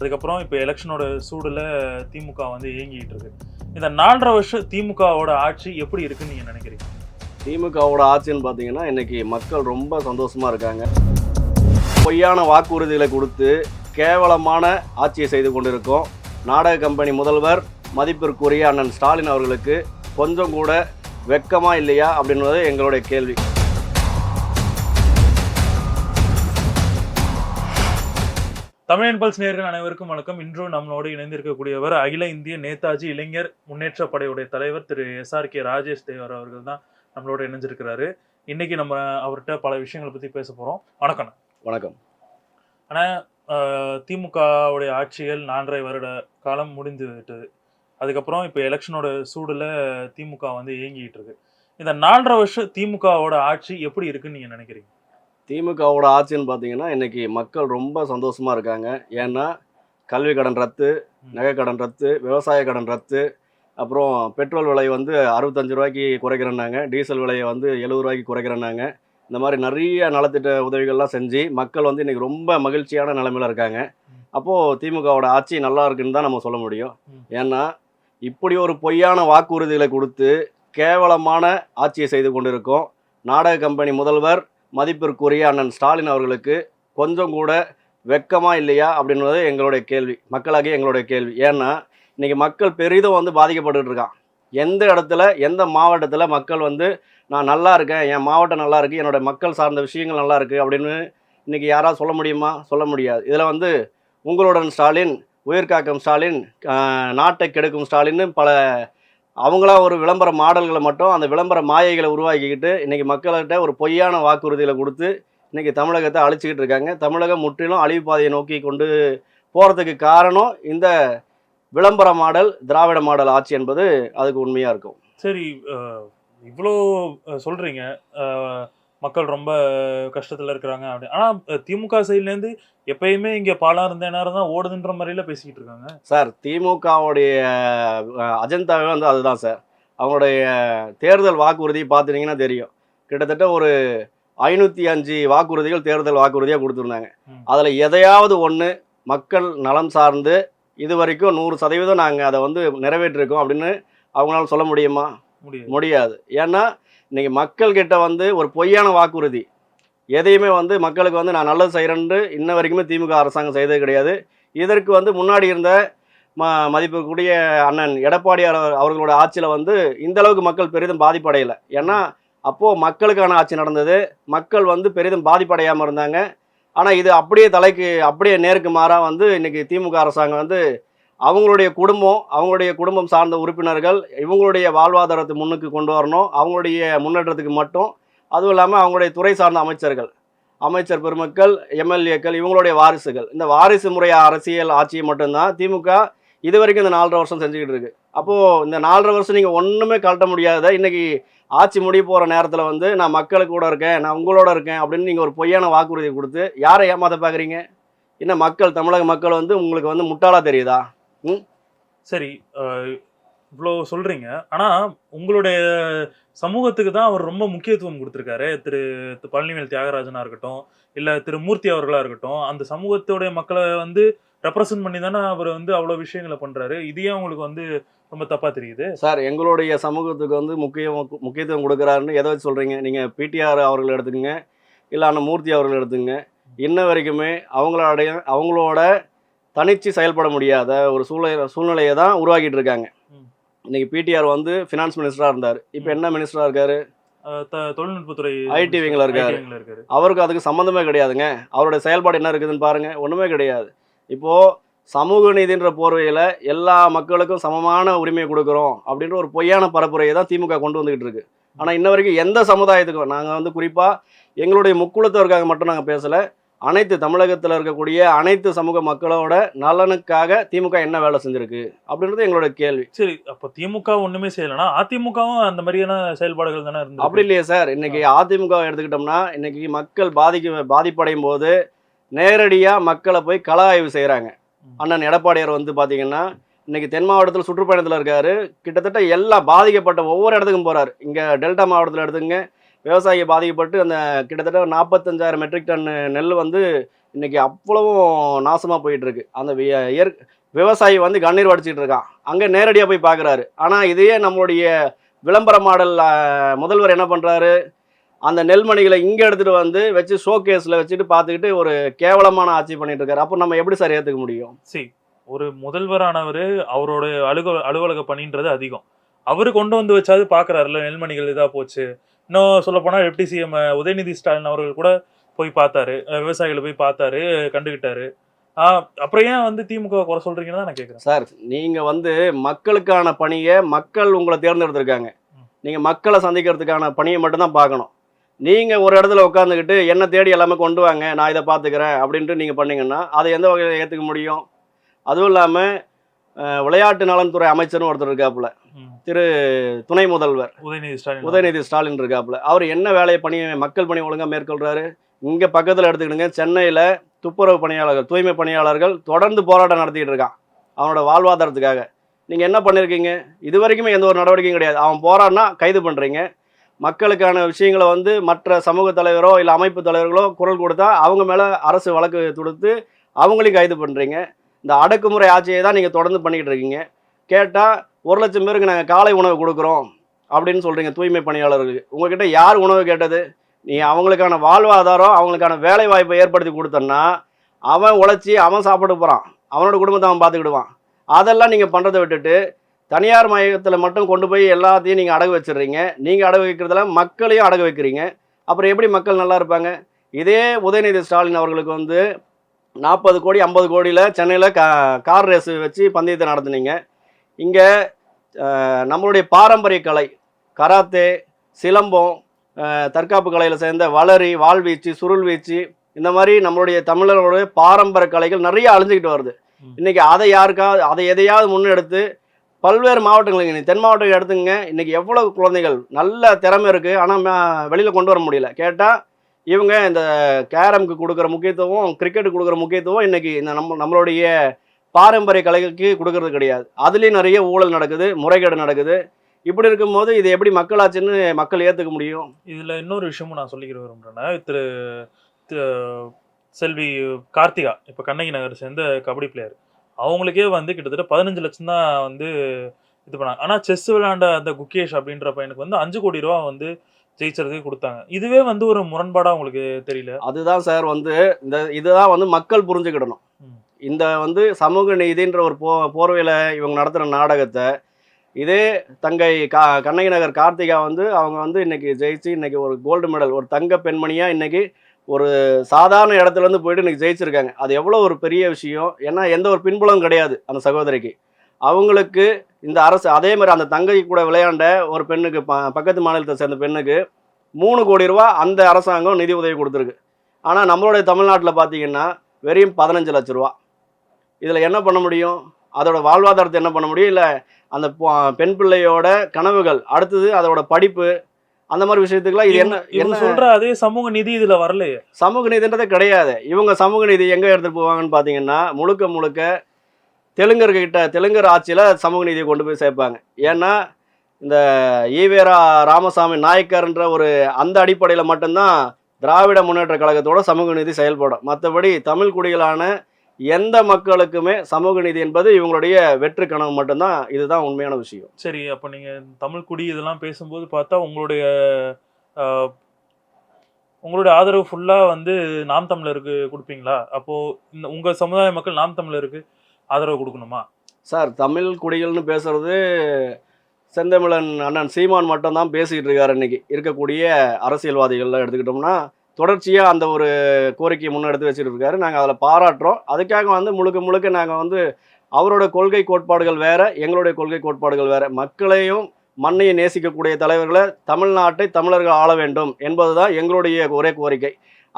அதுக்கப்புறம் இப்போ எலெக்ஷனோட சூடில் திமுக வந்து இயங்கிட்டு இருக்கு. இந்த நாலரை வருஷம் திமுகவோட ஆட்சி எப்படி இருக்குன்னு நீங்கள் நினைக்கிறீங்க? திமுகவோட ஆட்சின்னு பார்த்தீங்கன்னா இன்னைக்கு மக்கள் ரொம்ப சந்தோஷமாக இருக்காங்க. பொய்யான வாக்குறுதிகளை கொடுத்து கேவலமான ஆட்சியை செய்து கொண்டிருக்கோம். நாடக கம்பெனி முதல்வர் மதிப்பிற்குரிய அண்ணன் ஸ்டாலின் அவர்களுக்கு கொஞ்சம் கூட வெக்கமாக இல்லையா அப்படின்றது எங்களுடைய கேள்வி. தமிழ் பல்ஸ் நேர்கள் அனைவருக்கும் வணக்கம். இன்று நம்மளோடு இணைந்திருக்கக்கூடியவர் அகில இந்திய நேதாஜி இளைஞர் முன்னேற்ற படையுடைய தலைவர் திரு S R K Rajesh Thevar அவர்கள் தான் நம்மளோட இணைஞ்சிருக்கிறாரு. இன்னைக்கு நம்ம அவர்கிட்ட பல விஷயங்களை பத்தி பேச போறோம். வணக்கம் வணக்கம். ஆஹ் திமுகவுடைய ஆட்சிகள் நான்கரை வருட காலம் முடிந்து விட்டது. அதுக்கப்புறம் இப்போ எலெக்ஷனோட சூடுல திமுக வந்து இயங்கிட்டு இருக்கு. இந்த நாலரை வருஷம் திமுகவோட ஆட்சி எப்படி இருக்குன்னு நீங்க நினைக்கிறீங்க? திமுகவோட ஆட்சின்னு பார்த்தீங்கன்னா இன்னைக்கு மக்கள் ரொம்ப சந்தோஷமா இருக்காங்க. ஏன்னா கல்வி கடன் ரத்து நகை கடன் ரத்து விவசாய கடன் ரத்து அப்புறம் பெட்ரோல் விலை வந்து அறுபத்தஞ்சு ரூபாய்க்கு குறைக்கிறேன்னாங்க. டீசல் விலையை வந்து எழுபது ரூபாய்க்கு குறைக்கிறேன்னாங்க. இந்த மாதிரி நிறைய நலத்திட்ட உதவிகள்லாம் செஞ்சு மக்கள் வந்து இன்னைக்கு ரொம்ப மகிழ்ச்சியான நிலைமையில இருக்காங்க. அப்போது திமுகவோட ஆட்சி நல்லா இருக்குன்னு தான் நம்ம சொல்ல முடியும். ஏன்னா இப்படி ஒரு பொய்யான வாக்குறுதிகளை கொடுத்து கேவலமான ஆட்சியை செய்து கொண்டிருக்கோம். நாடக கம்பெனி முதல்வர் மதிப்பிற்குரிய அண்ணன் ஸ்டாலின் அவர்களுக்கு கொஞ்சம் கூட வெக்கமாக இல்லையா அப்படின்றது எங்களுடைய கேள்வி. மக்களாகிய எங்களுடைய கேள்வி. ஏன்னா இன்றைக்கி மக்கள் பெரிதும் வந்து பாதிக்கப்பட்டுட்டு இருக்கான் எந்த இடத்துல எந்த மாவட்டத்தில் மக்கள் வந்து நான் நல்லா இருக்கேன் என் மாவட்டம் நல்லா இருக்குது என்னோட மக்கள் சார்ந்த விஷயங்கள் நல்லா இருக்குது அப்படின்னு இன்றைக்கி யாராவது சொல்ல முடியுமா? சொல்ல முடியாது. இதில் வந்து உங்களுடன் ஸ்டாலின் உயிர்காக்கும் ஸ்டாலின் நாட்டை கெடுக்கும் ஸ்டாலின்னு பல அவங்களா ஒரு விளம்பர மாடல்களை மட்டும் அந்த விளம்பர மாயைகளை உருவாக்கிக்கிட்டு இன்றைக்கி மக்கள்கிட்ட ஒரு பொய்யான வாக்குறுதிகளை கொடுத்து இன்றைக்கி தமிழகத்தை அழிச்சிக்கிட்டு இருக்காங்க. தமிழகம் முற்றிலும் அழிவு பாதையை நோக்கி கொண்டு போகிறதுக்கு காரணம் இந்த விளம்பர மாடல் திராவிட மாடல் ஆட்சி என்பது அதுக்கு உண்மையாக இருக்கும். சரி இவ்வளோ சொல்கிறீங்க மக்கள் ரொம்ப கஷ்டத்துல இருக்கிறாங்க அப்படி. ஆனா அஹ், திமுக சைட்ல இருந்து எப்பயுமே இங்க பாலம் இருந்த நேரம் தான் ஓடுதுன்ற மாதிரில பேசிக்கிட்டு இருக்காங்க. சார் திமுகவுடைய அஜெண்டாவே வந்து அதுதான் சார். அவங்களுடைய தேர்தல் வாக்குறுதி பார்த்துட்டீங்கன்னா தெரியும். கிட்டத்தட்ட ஒரு ஐநூற்றி அஞ்சு வாக்குறுதிகள் தேர்தல் வாக்குறுதியாக கொடுத்துருந்தாங்க. அதில் எதையாவது ஒன்று மக்கள் நலம் சார்ந்து இது வரைக்கும் நூறு சதவீதம் நாங்கள் அதை வந்து நிறைவேற்றிருக்கோம் அப்படின்னு அவங்களால சொல்ல முடியுமா? முடியாது. ஏன்னா இன்றைக்கி மக்கள்கிட்ட வந்து ஒரு பொய்யான வாக்குறுதி. எதையுமே வந்து மக்களுக்கு வந்து நான் நல்லது செய்கிறேன்னு இன்ன வரைக்குமே திமுக அரசாங்கம் செய்தது கிடையாது. இதற்கு வந்து முன்னாடி இருந்த ம மதிப்புக்குரிய அண்ணன் எடப்பாடியார் அவர்களோட ஆட்சியில் வந்து இந்த அளவுக்கு மக்கள் பெரிதும் பாதிப்படையலை. ஏன்னா அப்போது மக்களுக்கான ஆட்சி நடந்தது. மக்கள் வந்து பெரிதும் பாதிப்படையாமல் இருந்தாங்க. ஆனால் இது அப்படியே தலைக்கு அப்படியே நேருக்கு மாறாக வந்து இன்றைக்கி திமுக அரசாங்கம் வந்து அவங்களுடைய குடும்பம் அவங்களுடைய குடும்பம் சார்ந்த உறுப்பினர்கள் இவங்களுடைய வாழ்வாதாரத்தை முன்னுக்கு கொண்டு வரணும். அவங்களுடைய முன்னேற்றத்துக்கு மட்டும். அதுவும் இல்லாமல் அவங்களுடைய துறை சார்ந்த அமைச்சர்கள் அமைச்சர் பெருமக்கள் எம்எல்ஏக்கள் இவங்களுடைய வாரிசுகள். இந்த வாரிசு முறை அரசியல் ஆட்சியை மட்டும்தான் திமுக இது வரைக்கும் இந்த நாலரை வருஷம் செஞ்சுக்கிட்டு இருக்கு. அப்போது இந்த நாலரை வருஷம் நீங்கள் ஒன்றுமே கழட்ட முடியாத இன்றைக்கி ஆட்சி முடிய போகிற நேரத்தில் வந்து நான் மக்களுக்கு கூட இருக்கேன் நான் உங்களோட இருக்கேன் அப்படின்னு நீங்கள் ஒரு பொய்யான வாக்குறுதி கொடுத்து யாரை ஏமாத்த பார்க்குறீங்க? என்ன மக்கள் தமிழக மக்கள் வந்து உங்களுக்கு வந்து முட்டாளாக தெரியுதா? சரி இவ்வளோ சொல்றீங்க. ஆனா உங்களுடைய சமூகத்துக்கு தான் அவர் ரொம்ப முக்கியத்துவம் கொடுத்திருக்காரு. திரு பழனிவேல் தியாகராஜனா இருக்கட்டும் இல்ல திரு மூர்த்தி அவர்களா இருக்கட்டும் அந்த சமூகத்துடைய மக்களை வந்து ரெப்ரசன்ட் பண்ணி தானே அவர் வந்து அவ்வளவு விஷயங்களை பண்றாரு. இது ஏன் உங்களுக்கு வந்து ரொம்ப தப்பா தெரியுது? சார் எங்களுடைய சமூகத்துக்கு வந்து முக்கியம் முக்கியத்துவம் கொடுக்குறாருன்னு எதை வச்சு சொல்கிறீங்க நீங்கள் பிடிஆர் அவர்கள் எடுத்துக்கங்க இல்லை அண்ணன் மூர்த்தி அவர்கள் எடுத்துங்க இன்ன வரைக்குமே அவங்களுடைய அவங்களோட தனிச்சு செயல்பட முடியாத ஒரு சூழ்நிலை சூழ்நிலையை தான் உருவாக்கிட்டு இருக்காங்க. இன்னைக்கு பிடிஆர் வந்து ஃபினான்ஸ் மினிஸ்டராக இருந்தார். இப்போ என்ன மினிஸ்டராக இருக்காரு? தொழில்நுட்பத்துறை IT விங்ல இருக்காரு. அவருக்கு அதுக்கு சம்மந்தமே கிடையாதுங்க. அவருடைய செயல்பாடு என்ன இருக்குதுன்னு பாருங்க. ஒன்றுமே கிடையாது. இப்போது சமூக நீதின்ற போர்வையில் எல்லா மக்களுக்கும் சமமான உரிமையை கொடுக்குறோம் அப்படின்ற ஒரு பொய்யான பரப்புரையை தான் திமுக கொண்டு வந்துகிட்டு இருக்கு. ஆனால் இன்ன வரைக்கும் எந்த சமுதாயத்துக்கும் நாங்கள் வந்து குறிப்பாக எங்களுடைய முக்குளத்தவருக்காக மட்டும் நாங்கள் பேசலை. அனைத்து தமிழகத்தில் இருக்கக்கூடிய அனைத்து சமூக மக்களோட நலனுக்காக திமுக என்ன வேலை செஞ்சிருக்கு அப்படின்றது எங்களோட கேள்வி. சரி அப்ப திமுக ஒண்ணுமே செய்யலனா அதிமுகவும் அந்த மாதிரியான செயல்பாடுகள் தானே இருந்து அப்படி இல்லையே சார். இன்னைக்கு அதிமுக எடுத்துக்கிட்டோம்னா இன்னைக்கு மக்கள் பாதிக்க பாதிப்படையும் போது நேரடியாக மக்களை போய் கள ஆய்வு செய்கிறாங்க. அண்ணன் எடப்பாடியார் வந்து பார்த்தீங்கன்னா இன்னைக்கு தென் மாவட்டத்தில் சுற்றுப்பயணத்தில் இருக்காரு. கிட்டத்தட்ட எல்லா பாதிக்கப்பட்ட ஒவ்வொரு இடத்துக்கும் போறாரு. இங்கே டெல்டா மாவட்டத்தில் எடுத்துங்க விவசாயி பாதிக்கப்பட்டு அந்த கிட்டத்தட்ட நாற்பத்தஞ்சாயிரம் மெட்ரிக் டன் நெல் வந்து இன்னைக்கு அவ்வளவும் நாசமாக போயிட்டுருக்கு. அந்த இயற் விவசாயி வந்து கண்ணீர் வடிச்சிட்டு இருக்கான். அங்கே நேரடியாக போய் பார்க்குறாரு ஆனால் இதையே நம்மளுடைய விளம்பர மாடல் முதல்வர் என்ன பண்ணுறாரு அந்த நெல்மணிகளை இங்கே எடுத்துகிட்டு வந்து வச்சு ஷோ கேஸில் வச்சுட்டு பார்த்துக்கிட்டு ஒரு கேவலமான ஆட்சி பண்ணிட்டு இருக்காரு. அப்போ நம்ம எப்படி சார் ஏற்றுக்க முடியும்? சி ஒரு முதல்வரானவர் அவரோட அலுவல அலுவலக பணின்றது அதிகம். அவர் கொண்டு வந்து வச்சாது பார்க்குறாருல நெல்மணிகள் இதாக போச்சு. இன்னும் சொல்ல போனா டெப்டி சிஎம் உதயநிதி ஸ்டாலின் அவர்கள் கூட போய் பார்த்தாரு. விவசாயிகளை போய் பார்த்தாரு கண்டுகிட்டாரு. அப்புறம் ஏன் வந்து திமுக குறை சொல்றீங்கன்னு தான் நான் கேக்குறேன் சார் நீங்கள் வந்து மக்களுக்கான பணியை மக்கள் உங்களை தேர்ந்தெடுத்திருக்காங்க. நீங்கள் மக்களை சந்திக்கிறதுக்கான பணியை மட்டும்தான் பார்க்கணும். நீங்கள் ஒரு இடத்துல உட்காந்துக்கிட்டு என்ன தேடி எல்லாமே கொண்டு வாங்க நான் இதை பார்த்துக்கிறேன் அப்படின்ட்டு நீங்கள் பண்ணீங்கன்னா அதை எந்த வகையில் ஏற்றுக்க முடியும்? அதுவும் இல்லாமல் விளையாட்டு நலன்துறை அமைச்சர்னு ஒருத்தர் இருக்காப்புல. ம். துணை முதல்வர். உதயநிதி ஸ்டாலின். உதயநிதி ஸ்டாலின் இருக்காப்புல. அவர் என்ன வேலையை பணி மக்கள் பணி ஒழுங்காக மேற்கொள்றாரு? இங்கே பக்கத்தில் எடுத்துக்கிடுங்க. சென்னையில் துப்புரவு பணியாளர்கள் தூய்மை பணியாளர்கள் தொடர்ந்து போராட்டம் நடத்திட்டு இருக்கான். அவனோட வாழ்வாதாரத்துக்காக. நீங்கள் என்ன பண்ணியிருக்கீங்க இது வரைக்குமே எந்த ஒரு நடவடிக்கையும் கிடையாது. அவன் போராடினா கைது பண்ணுறீங்க மக்களுக்கான விஷயங்களை வந்து மற்ற சமூக தலைவரோ இல்லை அமைப்பு தலைவர்களோ குரல் கொடுத்தா அவங்க மேலே அரசு வழக்கு தொடுத்து அவங்களையும் கைது பண்ணுறீங்க இந்த அடக்குமுறை ஆட்சியை தான் நீங்கள் தொடர்ந்து பண்ணிக்கிட்டு இருக்கீங்க. கேட்டால் ஒரு லட்சம் பேருக்கு நாங்கள் காலை உணவு கொடுக்குறோம் அப்படின்னு சொல்கிறீங்க தூய்மை பணியாளர்களுக்கு. உங்ககிட்ட யார் உணவு கேட்டது? நீ அவங்களுக்கான வாழ்வாதாரம் அவங்களுக்கான வேலை வாய்ப்பை ஏற்படுத்தி கொடுத்தன்னா அவன் உழைச்சி அவன் சாப்பிட போகிறான் அவனோட குடும்பத்தை அவன் பார்த்துக்கிடுவான். அதெல்லாம் நீங்கள் பண்ணுறதை விட்டுட்டு தனியார் மையத்தில் மட்டும் கொண்டு போய் எல்லாத்தையும் நீங்கள் அடகு வச்சிடுறீங்க. நீங்கள் அடகு வைக்கிறதுல மக்களையும் அடகு வைக்கிறீங்க. அப்புறம் எப்படி மக்கள் நல்லா இருப்பாங்க? இதே உதயநிதி ஸ்டாலின் அவர்களுக்கு வந்து நாற்பது கோடி ஐம்பது கோடியில் சென்னையில் கா கார் ரேஸ் வச்சு பந்தயத்தை நடத்துனீங்க. இங்கே நம்மளுடைய பாரம்பரிய கலை கராத்தே சிலம்பம் தற்காப்பு கலையில் சேர்ந்த வளரி வாழ்வீச்சு சுருள் வீச்சு இந்த மாதிரி நம்மளுடைய தமிழர்களுடைய பாரம்பரிய கலைகள் நிறைய அழிஞ்சுக்கிட்டு வருது. ம். இன்னைக்கு அதை யாருக்காவது அதை எதையாவது முன்னெடுத்து பல்வேறு மாவட்டங்களுக்கு நீ தென் மாவட்டம் எடுத்துங்க இன்னைக்கு எவ்வளவு குழந்தைகள் நல்ல திறமை இருக்குது ஆனால் வெளியில் கொண்டு வர முடியல. கேட்டால் இவங்க இந்த கேரம்க்கு கொடுக்குற முக்கியத்துவம் கிரிக்கெட்டுக்கு கொடுக்குற முக்கியத்துவம் இன்னைக்கு இந்த நம்ம நம்மளுடைய பாரம்பரிய கலைகளுக்கு கொடுக்கறது கிடையாது. அதுலேயும் நிறைய ஊழல் நடக்குது முறைகேடு நடக்குது. இப்படி இருக்கும்போது இது எப்படி மக்களாச்சுன்னு மக்கள் ஏற்றுக்க முடியும்? இதில் இன்னொரு விஷயமும் நான் சொல்லிக்கிற விரும்புறேன் திரு செல்வி கார்த்திகா இப்போ கண்ணகி நகர் சேர்ந்த கபடி பிளேயர் அவங்களுக்கே வந்து கிட்டத்தட்ட பதினஞ்சு லட்சம் தான் வந்து இது பண்ணாங்க. ஆனால் செஸ் விளையாண்ட அந்த குகேஷ் அப்படின்ற பையனுக்கு வந்து அஞ்சு கோடி ரூபா வந்து ஜெயிச்சதுக்கு கொடுத்தாங்க. இதுவே வந்து ஒரு முரண்பாடா உங்களுக்கு தெரியல? அதுதான் சார் வந்து இந்த இதுதான் வந்து மக்கள் புரிஞ்சுக்கிடணும். இந்த வந்து சமூக நீதின்ற ஒரு போ போர்வையில் இவங்க நடத்துகிற நாடகத்தை இதே தங்கை கா கண்ணகி நகர் கார்த்திகா வந்து அவங்க வந்து இன்னைக்கு ஜெயிச்சு இன்னைக்கு ஒரு கோல்டு மெடல் ஒரு தங்க பெண்மணியாக இன்னைக்கு ஒரு சாதாரண இடத்துல இருந்து போயிட்டு இன்னைக்கு ஜெயிச்சிருக்காங்க. அது எவ்வளோ ஒரு பெரிய விஷயம். ஏன்னா எந்த ஒரு பின்புலம் கிடையாது அந்த சகோதரிக்கு. அவங்களுக்கு இந்த அரசு அதே மாதிரி அந்த தங்கை கூட விளையாண்ட ஒரு பெண்ணுக்கு ப பக்கத்து மாநிலத்தை சேர்ந்த பெண்ணுக்கு மூணு கோடி ரூபா அந்த அரசாங்கம் நிதி உதவி கொடுத்துருக்கு. ஆனால் நம்மளுடைய தமிழ்நாட்டில் பார்த்தீங்கன்னா வெறும் பதினஞ்சு லட்ச ரூபா. இதில் என்ன பண்ண முடியும்? அதோட வாழ்வாதாரத்தை என்ன பண்ண முடியும்? இல்லை அந்த பெண் பிள்ளையோட கனவுகள் அடுத்தது அதோட படிப்பு அந்த மாதிரி விஷயத்துக்குலாம் இது என்ன என்ன? சொல்ற அதே சமூக நிதி இதுல வரலையே. சமூக நீதின்றதே கிடையாது. இவங்க சமூக நீதி எங்கே எடுத்துகிட்டு போவாங்கன்னு பார்த்தீங்கன்னா முழுக்க முழுக்க தெலுங்கர்கிட்ட தெலுங்கர் ஆட்சியில் சமூக நீதியை கொண்டு போய் சேர்ப்பாங்க. ஏன்னா இந்த ஈவேரா ராமசாமி நாயக்கர்ன்ற ஒரு அந்த அடிப்படையில் மட்டும்தான் திராவிட முன்னேற்ற கழகத்தோட சமூக நீதி செயல்படும். மற்றபடி தமிழ் குடிகளான எந்த மக்களுக்குமே சமூக நீதி என்பது இவங்களுடைய வெற்று கனவு மட்டும்தான். இதுதான் உண்மையான விஷயம். சரி அப்போ நீங்கள் தமிழ் குடி இதெல்லாம் பேசும்போது பார்த்தா உங்களுடைய உங்களுடைய ஆதரவு ஃபுல்லாக வந்து நாம் தமிழருக்கு கொடுப்பீங்களா? அப்போது இந்த உங்கள் சமுதாய மக்கள் நாம் தமிழருக்கு ஆதரவு கொடுக்கணுமா? சார் தமிழ் குடிகள்னு பேசுறது செந்தமிழன் அண்ணன் சீமான் மட்டும்தான் பேசிக்கிட்டு இருக்காரு இன்னைக்கு. இருக்கக்கூடிய அரசியல்வாதிகள்லாம் எடுத்துக்கிட்டோம்னா தொடர்ச்சியாக அந்த ஒரு கோரிக்கையை முன்னெடுத்து வச்சுட்டு இருக்காரு. நாங்கள் அதில் பாராட்டுறோம். அதுக்காக வந்து முழுக்க முழுக்க நாங்கள் வந்து அவரோட கொள்கை கோட்பாடுகள் வேற எங்களுடைய கொள்கை கோட்பாடுகள் வேற. மக்களையும் மண்ணையும் நேசிக்கக்கூடிய தலைவர்களை தமிழ்நாட்டை தமிழர்கள் ஆள வேண்டும் என்பதுதான் எங்களுடைய ஒரே கோரிக்கை.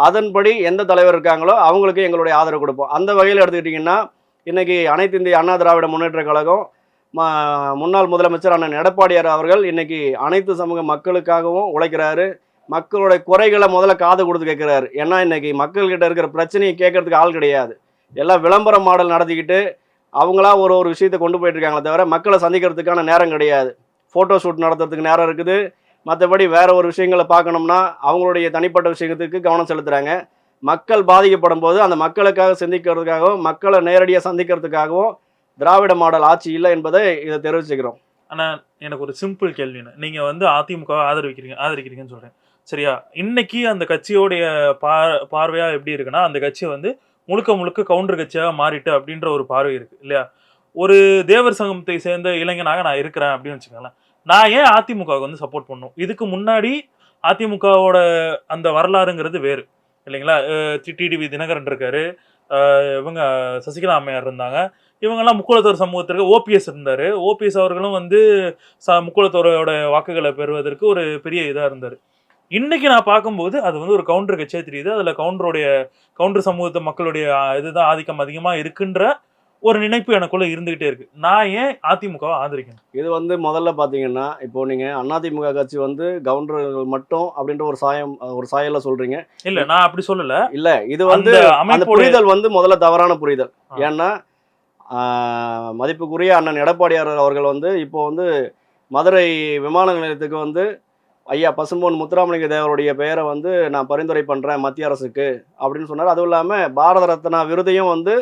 அதன்படி எந்த தலைவர் இருக்காங்களோ அவங்களுக்கு எங்களுடைய ஆதரவு கொடுப்போம். அந்த வகையில் எடுத்துக்கிட்டிங்கன்னா இன்றைக்கி அனைத்து இந்திய அண்ணா திராவிட முன்னேற்ற கழகம் ம- முன்னாள் முதலமைச்சர் அண்ணன் எடப்பாடியார் அவர்கள் இன்றைக்கி அனைத்து சமூக மக்களுக்காகவும் உழைக்கிறாரு. மக்களுடைய குறைகளை முதல்ல காது கொடுத்து கேட்குறாரு. ஏன்னா இன்றைக்கி மக்கள்கிட்ட இருக்கிற பிரச்சனையை கேட்கறதுக்கு ஆள் கிடையாது. எல்லாம் விளம்பர மாடல் நடத்திக்கிட்டு அவங்களா ஒரு ஒரு விஷயத்தை கொண்டு போயிட்டு இருக்காங்களே தவிர மக்களை சந்திக்கிறதுக்கான நேரம் கிடையாது. ஃபோட்டோ ஷூட் நடத்துறதுக்கு நேரம் இருக்குது. மற்றபடி வேறு ஒரு விஷயங்களை பார்க்கணும்னா அவங்களுடைய தனிப்பட்ட விஷயத்துக்கு கவனம் செலுத்துகிறாங்க மக்கள் பாதிக்கப்படும் போது அந்த மக்களுக்காக சிந்திக்கிறதுக்காகவும் மக்களை நேரடியாக சந்திக்கிறதுக்காகவும் திராவிட மாடல் ஆட்சி இல்லை என்பதை இதை தெரிவிச்சுக்கிறோம். ஆனால் எனக்கு ஒரு சிம்பிள் கேள்வின்னு நீங்கள் வந்து அதிமுக ஆதரிக்கிறீங்க ஆதரிக்கிறீங்கன்னு சொல்கிறேன் சரியா? இன்னைக்கு அந்த கட்சியோடைய பார் பார்வையாக எப்படி இருக்குன்னா அந்த கட்சி வந்து முழுக்க முழுக்க கவுண்டர் கட்சியாக மாறிட்டு அப்படின்ற ஒரு பார்வை இருக்குது இல்லையா? ஒரு தேவர் சங்கத்தை சேர்ந்த இளைஞனாக நான் இருக்கிறேன் அப்படின்னு வச்சுக்கோங்களேன். நான் ஏன் அதிமுகவுக்கு வந்து சப்போர்ட் பண்ணும் இதுக்கு முன்னாடி அதிமுகவோட அந்த வரலாறுங்கிறது வேறு. இல்லைங்களா? டிடிவி தினகரன் இருக்காரு. இவங்க சசிகலா அம்மையார் இருந்தாங்க. இவங்கெல்லாம் முக்குளத்தோர் சமூகத்திற்கு ஓபிஎஸ் இருந்தார். ஓபிஎஸ் அவர்களும் வந்து ச முக்குளத்தோரோட வாக்குகளை பெறுவதற்கு ஒரு பெரிய இதாக இருந்தார். இன்னைக்கு நான் பார்க்கும்போது அது வந்து ஒரு கவுண்டர் கட்சியாக தெரியுது அதில் கவுண்டருடைய கவுண்டர் சமூகத்து மக்களுடைய இதுதான் ஆதிக்கம் அதிகமாக இருக்குன்ற ஒரு நினைப்பு எனக்குள்ள இருந்துகிட்டே இருக்கு. நான் ஏன் அதிமுகவை ஆதரிக்கணும்? இது வந்து முதல்ல பார்த்தீங்கன்னா இப்போ நீங்கள் அதிமுக கட்சி வந்து கவுண்டர்கள் மட்டும் அப்படின்ற ஒரு சாயம் ஒரு சாயல்ல சொல்றீங்க. இல்ல நான் அப்படி சொல்லல. இல்ல இது வந்து அந்த புரிதல் வந்து முதல்ல தவறான புரிதல். ஏன்னா மதிப்புக்குரிய அண்ணன் எடப்பாடியார் அவர்கள் வந்து இப்போ வந்து மதுரை விமான நிலையத்துக்கு வந்து ஐயா பசும்பொன் முத்துராமலிங்க தேவருடைய பெயரை வந்து நான் பரிந்துரை பண்ணுறேன் மத்திய அரசுக்கு. அப்படின்னு சொன்னார். அதுவும் இல்லாமல் பாரத ரத்னா விருதையும் வந்து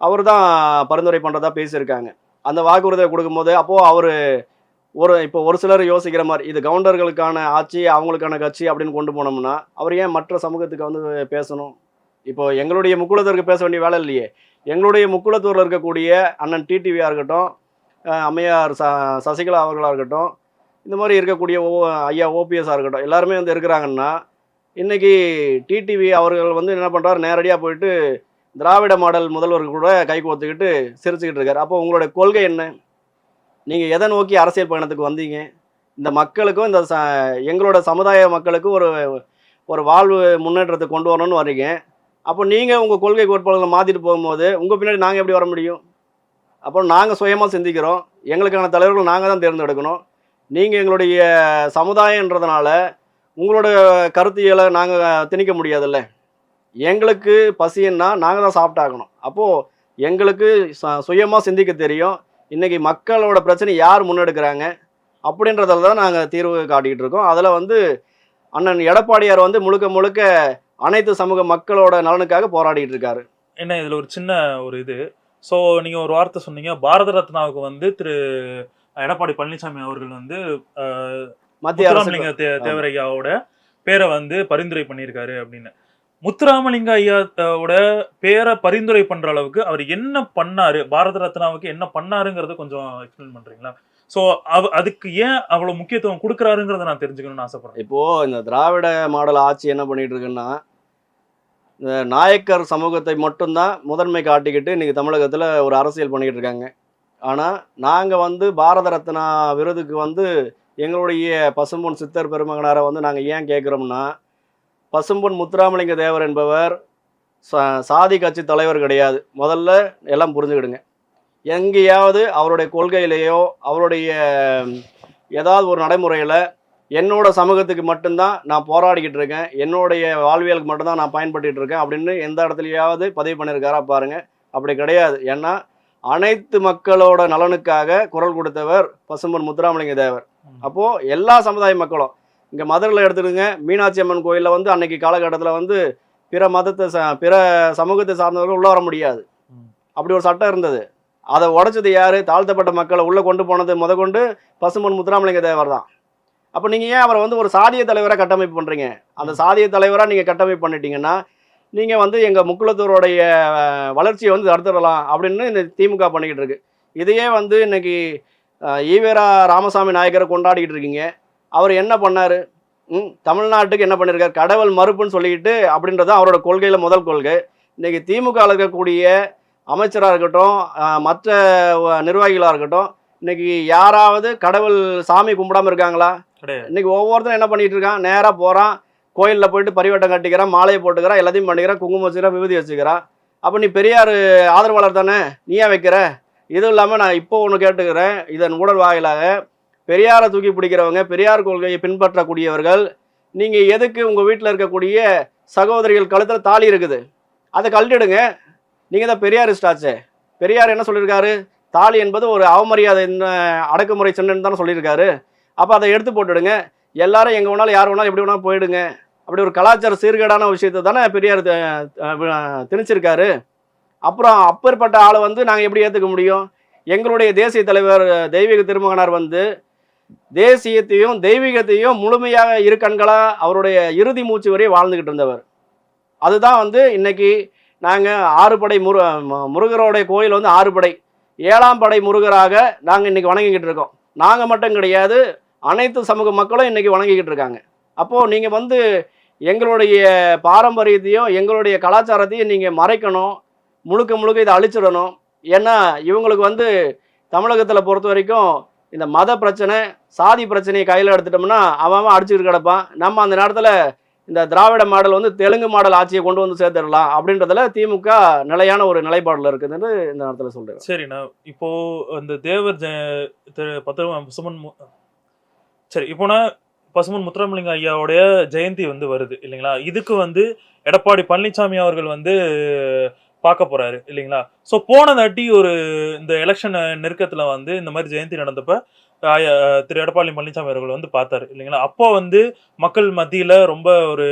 அவர் தான் பரிந்துரை பண்ணுறதா பேசியிருக்காங்க. அந்த வாக்குறுதியை கொடுக்கும்போது அப்போது அவர் ஒரு இப்போ ஒரு சிலர் யோசிக்கிற மாதிரி இது கவுண்டர்களுக்கான ஆட்சி அவங்களுக்கான கட்சி அப்படின்னு கொண்டு போனோம்னா அவர் ஏன் மற்ற சமூகத்துக்கு வந்து பேசணும்? இப்போ எங்களுடைய முக்குளத்திற்கு பேச வேண்டிய வேலை இல்லையே. எங்களுடைய முக்குளத்தூரில் இருக்கக்கூடிய அண்ணன் டிடிவியாக இருக்கட்டும் அம்மையார் ச சசிகலா அவர்களாக இருக்கட்டும் இந்த மாதிரி இருக்கக்கூடிய ஓ ஐயா ஓபிஎஸ்ஸாக இருக்கட்டும் எல்லாருமே வந்து இருக்கிறாங்கன்னா இன்றைக்கி டிடிவி அவர்கள் வந்து என்ன பண்ணுறாரு நேரடியாக போயிட்டு திராவிட மாடல் முதல்வர் கூட கை கோத்துக்கிட்டு சிரிச்சுக்கிட்டு இருக்காரு. அப்போ உங்களுடைய கொள்கை என்ன? நீங்கள் எதை நோக்கி அரசியல் பயணத்துக்கு வந்தீங்க? இந்த மக்களுக்கும் இந்த ச எங்களோட சமுதாய மக்களுக்கும் ஒரு ஒரு வாழ்வு முன்னேற்றத்தை கொண்டு வரணும்னு வர்றீங்க. அப்போ நீங்கள் உங்கள் கொள்கை கோட்பாடுகளை மாற்றிட்டு போகும்போது உங்கள் பின்னாடி நாங்கள் எப்படி வர முடியும்? அப்போ நாங்கள் சுயமாக சிந்திக்கிறோம். எங்களுக்கான தலைவர்கள் நாங்கள் தான் தேர்ந்தெடுக்கணும். நீங்கள் எங்களுடைய சமுதாயன்றதுனால உங்களோட கருத்தியலை நாங்கள் திணிக்க முடியாதுல்ல? எங்களுக்கு பசின்னா நாங்கள் தான் சாப்பிட்டாகணும். அப்போது எங்களுக்கு சுயமாக சிந்திக்க தெரியும். இன்றைக்கி மக்களோட பிரச்சனை யார் முன்னெடுக்கிறாங்க? அப்படின்றதுல தான் நாங்கள் தீர்வு காட்டிக்கிட்டு இருக்கோம். அதில் வந்து அண்ணன் எடப்பாடியார் வந்து முழுக்க முழுக்க அனைத்து சமூக மக்களோட நலனுக்காக போராடிட்டு இருக்காரு. என்ன இதுல ஒரு சின்ன ஒரு இது. ஸோ நீங்க ஒரு வார்த்தை சொன்னீங்க. பாரத ரத்னாவுக்கு வந்து திரு எடப்பாடி பழனிசாமி அவர்கள் வந்து மத்திய அரசு தேவரையாவோட பேரை வந்து பரிந்துரை பண்ணியிருக்காரு அப்படின்னு. முத்துராமலிங்க ஐயாவோட பேரை பரிந்துரை பண்ற அளவுக்கு அவர் என்ன பண்ணாரு? பாரத ரத்னாவுக்கு என்ன பண்ணாருங்கிறத கொஞ்சம் எக்ஸ்பிளைன் பண்றீங்களா? ஸோ அவ அதுக்கு ஏன் அவ்வளோ முக்கியத்துவம் கொடுக்குறாருங்கிறத நான் தெரிஞ்சுக்கணும்னு ஆசைப்படுறேன். இப்போ இந்த திராவிட மாடல் ஆட்சி என்ன பண்ணிட்டு இருக்குன்னா இந்த நாயக்கர் சமூகத்தை மட்டும்தான் முதன்மை காட்டிக்கிட்டு இன்னைக்கு தமிழகத்தில் ஒரு அரசியல் பண்ணிக்கிட்டு இருக்காங்க. ஆனால் நாங்கள் வந்து பாரத ரத்னா விருதுக்கு வந்து எங்களுடைய பசும்பொன் சித்தர் பெருமகனாரை வந்து நாங்கள் ஏன் கேட்குறோம்னா பசும்பொன் முத்துராமலிங்க தேவர் என்பவர் சா சாதி கட்சி தலைவர் கிடையாது. முதல்ல எல்லாம் புரிஞ்சுக்கிடுங்க. எங்கேயாவது அவருடைய கொள்கையிலேயோ அவருடைய ஏதாவது ஒரு நடைமுறையில் என்னோட சமூகத்துக்கு மட்டும்தான் நான் போராடிக்கிட்டு இருக்கேன். என்னுடைய வாழ்வியலுக்கு மட்டும்தான் நான் பயன்பட்டு இருக்கேன் அப்படின்னு எந்த இடத்துலையாவது பதிவு பண்ணியிருக்காரா பாருங்கள் அப்படி கிடையாது. ஏன்னா அனைத்து மக்களோட நலனுக்காக குரல் கொடுத்தவர் பசும்பொன் முத்துராமலிங்க தேவர். அப்போது எல்லா சமுதாய மக்களும் இங்க மதுரையில் எடுத்துடுங்க மீனாட்சி அம்மன் கோயிலில் வந்து அன்னைக்கு காலகட்டத்தில் வந்து பிற மதத்தை ச பிற சமூகத்தை சார்ந்தவர்கள் உள்ள வர முடியாது. அப்படி ஒரு சட்டம் இருந்தது. அதை உடைச்சது யாரு? தாழ்த்தப்பட்ட மக்களை உள்ள கொண்டு போனது முத கொண்டு பசும்பொன் முத்துராமலிங்க தேவர் தான். அப்போ நீங்கள் ஏன் அவரை வந்து ஒரு சாதிய தலைவராக கட்டமைப்பு பண்ணுறீங்க அந்த சாதிய தலைவராக நீங்கள் கட்டமைப்பு பண்ணிட்டீங்கன்னா நீங்கள் வந்து எங்கள் முக்குளத்தூருடைய வளர்ச்சியை வந்து தடுத்துடலாம் அப்படின்னு இந்த திமுக பண்ணிக்கிட்டு இருக்கு. இதையே வந்து இன்னைக்கு ஈவேரா ராமசாமி நாயக்கரை கொண்டாடிக்கிட்டு இருக்கீங்க. அவர் என்ன பண்ணார்? தமிழ்நாட்டுக்கு என்ன பண்ணியிருக்காரு கடவுள் மறுப்புன்னு சொல்லிக்கிட்டு அப்படின்றது அவரோட கொள்கையில் முதல் கொள்கை. இன்னைக்கு திமுக இருக்கக்கூடிய அமைச்சராக இருக்கட்டும் மற்ற நிர்வாகிகளாக இருக்கட்டும் இன்னைக்கு யாராவது கடவுள் சாமி கும்பிடாம இருக்காங்களா? இன்னைக்கு ஒவ்வொருத்தரும் என்ன பண்ணிட்டு இருக்கான்? நேராக போகிறான் கோயிலில் போயிட்டு பரிவட்டம் கட்டிக்கிறான் மாலையை போட்டுக்கிறான் எல்லாத்தையும் பண்ணிக்கிறான் குங்குமம் வச்சுக்கிறான் விபூதி வச்சுக்கிறான். அப்போ நீ பெரியார் ஆதரவாளர் தானே? நீயா வைக்கிற? இதுவும் இல்லாமல் நான் இப்போ ஒன்று கேட்டுக்கிறேன் இதன் ஊடல் வாயிலாக பெரியாரை தூக்கி பிடிக்கிறவங்க பெரியார் கொள்கையை பின்பற்றக்கூடியவர்கள் நீங்கள் எதுக்கு உங்கள் வீட்டில் இருக்கக்கூடிய சகோதரிகள் கழுத்தில் தாலி இருக்குது? அதை கழட்டிடுங்க. நீங்கள் தான் பெரியாரிஸ்ட் ஆச்சே பெரியார் என்ன சொல்லியிருக்காரு? தாலி என்பது ஒரு அவமரியாதை அடக்குமுறை சின்னன்னு தானே சொல்லியிருக்காரு. அப்போ அதை எடுத்து போட்டுடுங்க. எல்லாரும் எங்கே வேணாலும் யார் வேணாலும் எப்படி வேணாலும் போயிடுங்க. அப்படி ஒரு கலாச்சார சீர்கேடான விஷயத்தை தானே பெரியார் திணிச்சிருக்காரு. அப்புறம் அப்பேற்பட்ட ஆளை வந்து நாங்கள் எப்படி ஏற்றுக்க முடியும்? எங்களுடைய தேசிய தலைவர் தெய்வீக திருமகனார் வந்து தேசியத்தையும் தெய்வீகத்தையும் முழுமையாக இரு கண்களாக அவருடைய இறுதி மூச்சு வரை வாழ்ந்துக்கிட்டு இருந்தவர். அதுதான் வந்து இன்னைக்கு நாங்கள் ஆறுபடை முரு முருகரோடைய கோயில் வந்து ஆறுபடை. ஏழாம் படை முருகராக நாங்கள் இன்னைக்கு வணங்கிக்கிட்டு இருக்கோம். நாங்கள் மட்டும் கிடையாது அனைத்து சமூக மக்களும் இன்னைக்கு வணங்கிக்கிட்டு இருக்காங்க. அப்போது நீங்கள் வந்து எங்களுடைய பாரம்பரியத்தையும் எங்களுடைய கலாச்சாரத்தையும் நீங்கள் மறைக்கணும் முழுக்க முழுக்க இதை அழிச்சிடணும். ஏன்னா இவங்களுக்கு வந்து தமிழகத்தில் பொறுத்த வரைக்கும் இந்த மத பிரச்சனை சாதி பிரச்சனையை கையில் எடுத்துட்டோம்னா அவன் அவன் அடிச்சுக்கிட்டு கிடப்பான். நம்ம அந்த நேரத்தில் இந்த திராவிட மாடல் வந்து தெலுங்கு மாடல் ஆட்சியை கொண்டு வந்து சேர்த்துடலாம் அப்படின்றதுல திமுக நிலையான ஒரு நிலைப்பாடில் இருக்குதுன்னு இந்த நேரத்தில் சொல்கிறேன் சரிண்ணா இப்போ அந்த தேவர் ஜெ- பசுமன் மு- சரி இப்போனா பசுமன் முத்துராமலிங்க ஐயாவுடைய ஜெயந்தி வந்து வருது இல்லைங்களா? இதுக்கு வந்து எடப்பாடி பழனிசாமி அவர்கள் வந்து பார்க்க போறாரு இல்லைங்களா? ஸோ போன தாட்டி ஒரு இந்த எலெக்ஷன் நெருக்கத்துல வந்து இந்த மாதிரி ஜெயந்தி நடந்தப்ப திரு எடப்பாடி பழனிசாமி அவர்கள் வந்து பார்த்தாரு இல்லைங்களா? அப்போ வந்து மக்கள் மத்தியில ரொம்ப ஒரு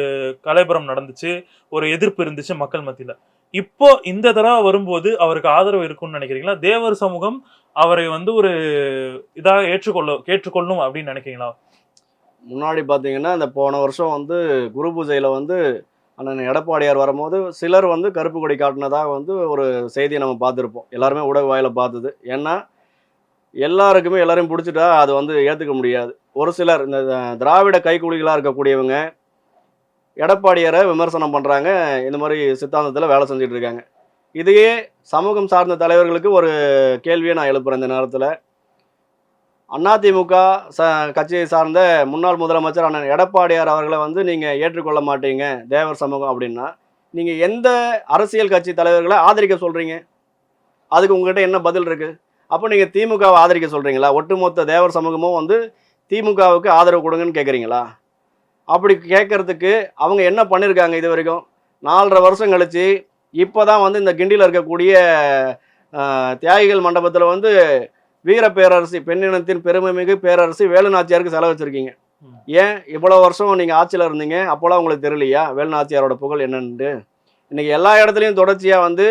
கலைபுரம் நடந்துச்சு ஒரு எதிர்ப்பு இருந்துச்சு மக்கள் மத்தியில. இப்போ இந்த தடவை வரும்போது அவருக்கு ஆதரவு இருக்கும்னு நினைக்கிறீங்களா? தேவர் சமூகம் அவரை வந்து ஒரு இதாக ஏற்றுக்கொள்ள ஏற்றுக்கொள்ளும் அப்படின்னு நினைக்கிறீங்களா? முன்னாடி பார்த்தீங்கன்னா இந்த போன வருஷம் வந்து குரு பூஜையில் வந்து ஆனால் எடப்பாடியார் வரும்போது சிலர் வந்து கருப்பு கொடி காட்டினதாக வந்து ஒரு செய்தியை நம்ம பார்த்துருப்போம். எல்லாருமே ஊடக வாயில் பார்த்தது. ஏன்னா எல்லாருக்குமே எல்லாரையும் பிடிச்சிட்டா அது வந்து ஏற்றுக்க முடியாது. ஒரு சிலர் இந்த திராவிட கைக்கூலிகளாக இருக்கக்கூடியவங்க எடப்பாடியாரை விமர்சனம் பண்ணுறாங்க இந்த மாதிரி சித்தாந்தத்தில் வேலை செஞ்சுட்டு இருக்காங்க. இதையே சமூகம் சார்ந்த தலைவர்களுக்கு ஒரு கேள்வியை நான் எழுப்புறேன் இந்த நேரத்தில். அதிமுக ச கட்சியை சார்ந்த முன்னாள் முதலமைச்சர் அண்ணன் எடப்பாடியார் அவர்களை வந்து நீங்கள் ஏற்றுக்கொள்ள மாட்டீங்க தேவர் சமூகம் அப்படின்னா நீங்கள் எந்த அரசியல் கட்சி தலைவர்களை ஆதரிக்க சொல்கிறீங்க அதுக்கு உங்ககிட்ட என்ன பதில் இருக்குது அப்போ நீங்கள் திமுகவை ஆதரிக்க சொல்கிறீங்களா ஒட்டுமொத்த தேவர் சமூகமும் வந்து திமுகவுக்கு ஆதரவு கொடுங்கன்னு கேட்குறீங்களா அப்படி கேட்கறதுக்கு அவங்க என்ன பண்ணியிருக்காங்க இது வரைக்கும்? நாலரை வருஷம் கழிச்சு இப்போ தான் வந்து இந்த கிண்டியில் இருக்கக்கூடிய தியாகிகள் மண்டபத்தில் வந்து வீர பேரரசி பெண்ணினத்தின் பெருமைமிகு பேரரசி வேலுநாச்சியாருக்கு செலவு வச்சிருக்கீங்க. ம். ஏன் இவ்வளோ வருஷம் நீங்கள் ஆட்சியில் இருந்தீங்க? அப்போலாம் உங்களுக்கு தெரியலையா? வேலுநாச்சியாரோட புகழ் என்னன்ட்டு. இன்னைக்கு எல்லா இடத்துலையும் தொடர்ச்சியாக வந்து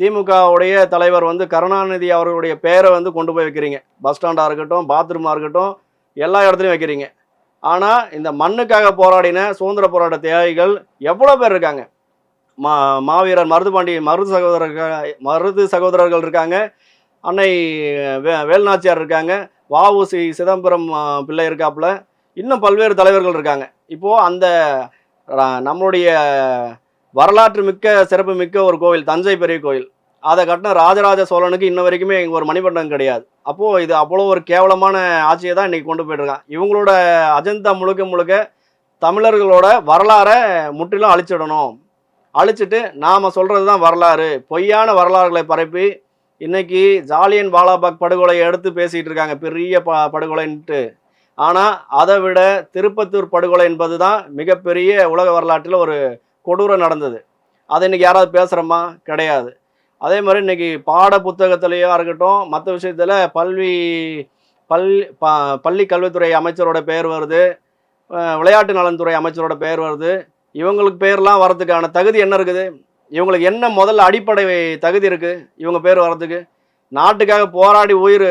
திமுகவுடைய தலைவர் வந்து கருணாநிதி அவர்களுடைய பேரை வந்து கொண்டு போய் வைக்கிறீங்க. பஸ் ஸ்டாண்டாக இருக்கட்டும் பாத்ரூமாக இருக்கட்டும் எல்லா இடத்துலையும் வைக்கிறீங்க. ஆனால் இந்த மண்ணுக்காக போராடின சுதந்திர போராட்ட தியாகிகள் எவ்வளோ பேர் இருக்காங்க? மா மாவீரர் மருதுபாண்டி மருது சகோதரர்கள் மருது சகோதரர்கள் இருக்காங்க. அன்னை வே வேல்நாச்சியார் இருக்காங்க. வஉசி சிதம்பரம் பிள்ளை இருக்காப்புல. இன்னும் பல்வேறு தலைவர்கள் இருக்காங்க. இப்போது அந்த நம்மளுடைய வரலாற்று மிக்க சிறப்பு மிக்க ஒரு கோவில் தஞ்சை பெரிய கோயில் அதை கட்டின ராஜராஜ சோழனுக்கு இன்ன வரைக்குமே இங்கே ஒரு மணிமண்டபம் கிடையாது. அப்போது இது அவ்வளோ ஒரு கேவலமான ஆட்சியை தான் இன்றைக்கி கொண்டு போயிட்டுருக்கான் இவங்களோட அஜந்தா முழுக்க முழுக்க தமிழர்களோட வரலாறை முற்றிலும் அழிச்சிடணும். அழிச்சிட்டு நாம் சொல்கிறது தான் வரலாறு. பொய்யான வரலாறுகளை பரப்பி இன்னைக்கு ஜாலியன் வாலாபாக் படுகொலையை எடுத்து பேசிகிட்டு இருக்காங்க. பெரிய ப படுகொலைன்ட்டு. ஆனால் அதை விட திருப்பத்தூர் படுகொலை என்பது தான் மிகப்பெரிய உலக வரலாற்றில் ஒரு கொடூரம் நடந்தது. அதை இன்னைக்கு யாராவது பேசுகிறோமா கிடையாது. அதே மாதிரி இன்னைக்கு பாட புத்தகத்திலையாக இருக்கட்டும் மற்ற விஷயத்தில் பல்வி பல் ப பள்ளி கல்வித்துறை அமைச்சரோட பெயர் வருது. விளையாட்டு நலன்துறை அமைச்சரோட பெயர் வருது. இவங்களுக்கு பேர்லாம் வரதுக்கான தகுதி என்ன இருக்குது? இவங்களுக்கு என்ன முதல்ல அடிப்படை தகுதி இருக்குது இவங்க பேர் வர்றதுக்கு? நாட்டுக்காக போராடி உயிர்